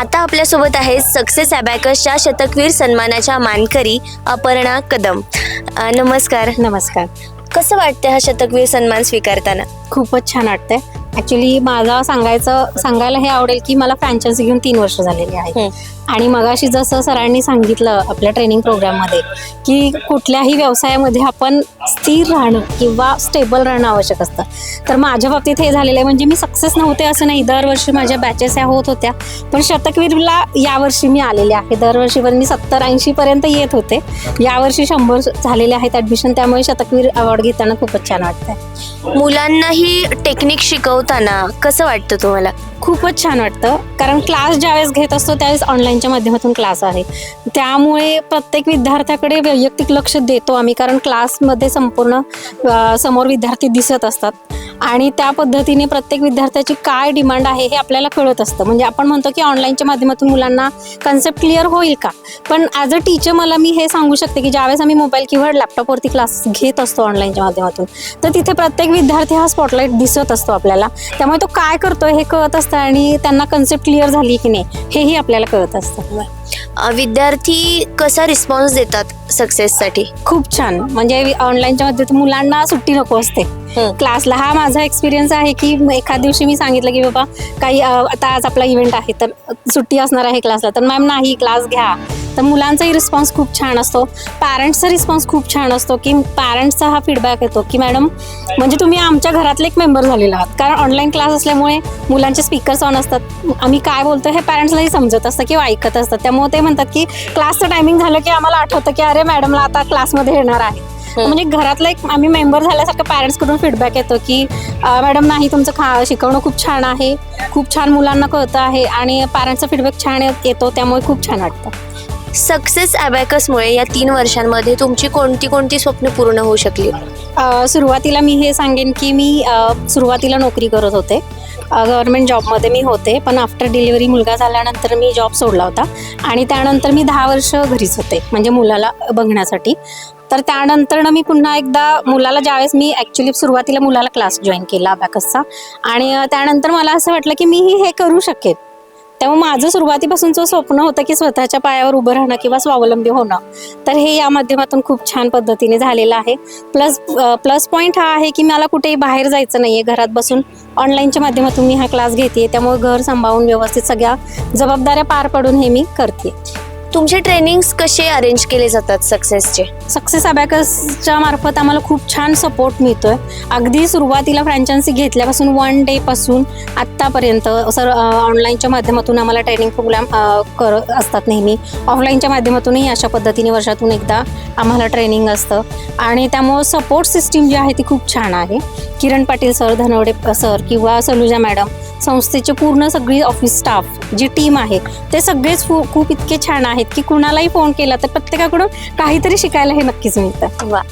आता आपल्यासोबत आहे सक्सेस अबॅकसच्या शतकवीर सन्मानाच्या मानकरी अपर्णा कदम. अ, नमस्कार. नमस्कार. कसं वाटतं हा शतकवीर सन्मान स्वीकारताना? खूपच छान वाटतंय. ऍक्च्युली माझा सांगायचं सांगायला हे आवडेल की मला फ्रँचायझी घेऊन तीन वर्ष झालेली आहे. आणि मगाशी जसं सरांनी सांगितलं आपल्या ट्रेनिंग प्रोग्राममध्ये की कुठल्याही व्यवसायामध्ये आपण स्थिर राहणं किंवा स्टेबल राहणं आवश्यक असतं. तर माझ्या बाबतीत हे झालेलं आहे. म्हणजे मी सक्सेस नव्हते असं नाही. दरवर्षी माझ्या बॅचेस ह्या होत होत्या. पण शतकवीरला यावर्षी मी आलेले आहे. दरवर्षी पण मी सत्तर ऐंशी पर्यंत येत होते. यावर्षी शंभर झालेले आहेत ऍडमिशन त्यामुळे शतकवीर अवॉर्ड घेताना खूपच छान वाटतंय. मुलांनाही टेक्निक शिकवताना कसं वाटतं तुम्हाला? खूपच छान वाटतं. कारण क्लास ज्यावेळेस घेत असतो त्यावेळेस ऑनलाईनच्या माध्यमातून क्लास आहे. त्यामुळे प्रत्येक विद्यार्थ्याकडे वैयक्तिक लक्ष देतो आम्ही कारण क्लासमध्ये संपूर्ण समोर विद्यार्थी दिसत असतात. आणि त्या पद्धतीने प्रत्येक विद्यार्थ्याची काय डिमांड आहे हे आपल्याला कळत असतं. म्हणजे आपण म्हणतो की ऑनलाईनच्या माध्यमातून मुलांना कन्सेप्ट क्लिअर होईल का? पण ॲज अ टीचर मला मी हे सांगू शकते की ज्यावेळेस आम्ही मोबाईल किंवा लॅपटॉपवरती क्लास घेत असतो ऑनलाईनच्या माध्यमातून तर तिथे प्रत्येक विद्यार्थी हा स्पॉटलाईट दिसत असतो आपल्याला. त्यामुळे तो काय करतोय हे कळत असतं आणि त्यांना कन्सेप्ट क्लिअर झाली की नाही हेही आपल्याला कळत असतं. अ, विद्यार्थी कसा रिस्पॉन्स देतात सक्सेससाठी खूप छान. म्हणजे ऑनलाईनच्या माध्यमातून मुलांना सुट्टी नको असते. क्लासला हा माझा एक्सपिरियन्स आहे की एखाद दिवशी मी सांगितलं की बाबा काही अ, आता आज आपला इव्हेंट आहे तर सुट्टी असणार आहे क्लासला तर मॅम नाही क्लास घ्या. तर मुलांचाही रिस्पॉन्स खूप छान असतो. पॅरेंट्सचा रिस्पॉन्स खूप छान असतो की पॅरेंट्सचा हा फीडबॅक येतो की मॅडम म्हणजे तुम्ही आमच्या घरातले एक मेंबर झालेला आहात. कारण ऑनलाईन क्लास असल्यामुळे मुलांचे स्पीकर्स ऑन असतात. आम्ही काय बोलतो हे पॅरेंट्सलाही समजत असतं किंवा ऐकत असतात त्यामुळे ते म्हणतात की क्लासचं टायमिंग झालं की आम्हाला आठवतं की अरे मॅडमला आता क्लासमध्ये येणार आहे. म्हणजे घरातला एक आम्ही मेंबर झाल्यासारखं पॅरेंट्सकडून फीडबॅक येतो की मॅडम नाही तुमचं खा शिकवणं खूप छान आहे. खूप छान मुलांना कळतं आहे आणि पॅरेंट्सचा फीडबॅक छान येतो. त्यामुळे खूप छान वाटतं. सक्सेस अबॅकसमुळे या तीन वर्षांमध्ये तुमची कोणती कोणती स्वप्न पूर्ण होऊ शकली? अ, सुरुवातीला मी हे सांगेन की मी अ, सुरुवातीला नोकरी करत होते. गव्हर्नमेंट जॉबमध्ये मी होते पण आफ्टर डिलिव्हरी मुलगा झाल्यानंतर मी जॉब सोडला होता. आणि त्यानंतर मी दहा वर्ष घरीच होते म्हणजे मुलाला बघण्यासाठी. तर त्यानंतर मी पुन्हा एकदा मुलाला ज्यावेळेस मी ॲक्च्युली सुरुवातीला मुलाला क्लास जॉईन केला अबॅकसचा आणि अ, त्यानंतर मला असं वाटलं की मी हे करू शकेन. त्यामुळे माझं सुरुवातीपासूनचं स्वप्न होतं की स्वतःच्या पायावर उभं राहणं किंवा स्वावलंबी होणं. तर हे या माध्यमातून खूप छान पद्धतीने झालेलं आहे. प्लस प्लस पॉईंट हा आहे की मला कुठेही बाहेर जायचं नाही आहे घरात बसून ऑनलाईनच्या माध्यमातून मी हा क्लास घेते त्यामुळे घर सांभाळून व्यवस्थित सगळ्या जबाबदाऱ्या पार पाडून हे मी करते तुमचे ट्रेनिंग्स कसे अरेंज केले जातात सक्सेसचे सक्सेस अबॅकसच्या मार्फत आम्हाला खूप छान सपोर्ट मिळतोय. अगदी सुरुवातीला फ्रँचायझी घेतल्यापासून वन डे पासून आत्तापर्यंत सर ऑनलाईनच्या माध्यमातून आम्हाला ट्रेनिंग प्रोग्राम कर असतात नेहमी. ऑफलाईनच्या माध्यमातूनही अशा पद्धतीने वर्षातून एकदा आम्हाला ट्रेनिंग असतं. आणि त्यामुळं सपोर्ट सिस्टीम जी आहे ती खूप छान आहे. किरण पाटील सर धनवडे सर किंवा सलुजा मॅडम संस्थेचे पूर्ण सगळी ऑफिस स्टाफ जी टीम आहे ते सगळेच खूप इतके छान आहे आहेत की कुणालाही फोन केला तर प्रत्येकाकडून काहीतरी शिकायला हे नक्कीच मिळतं. वा.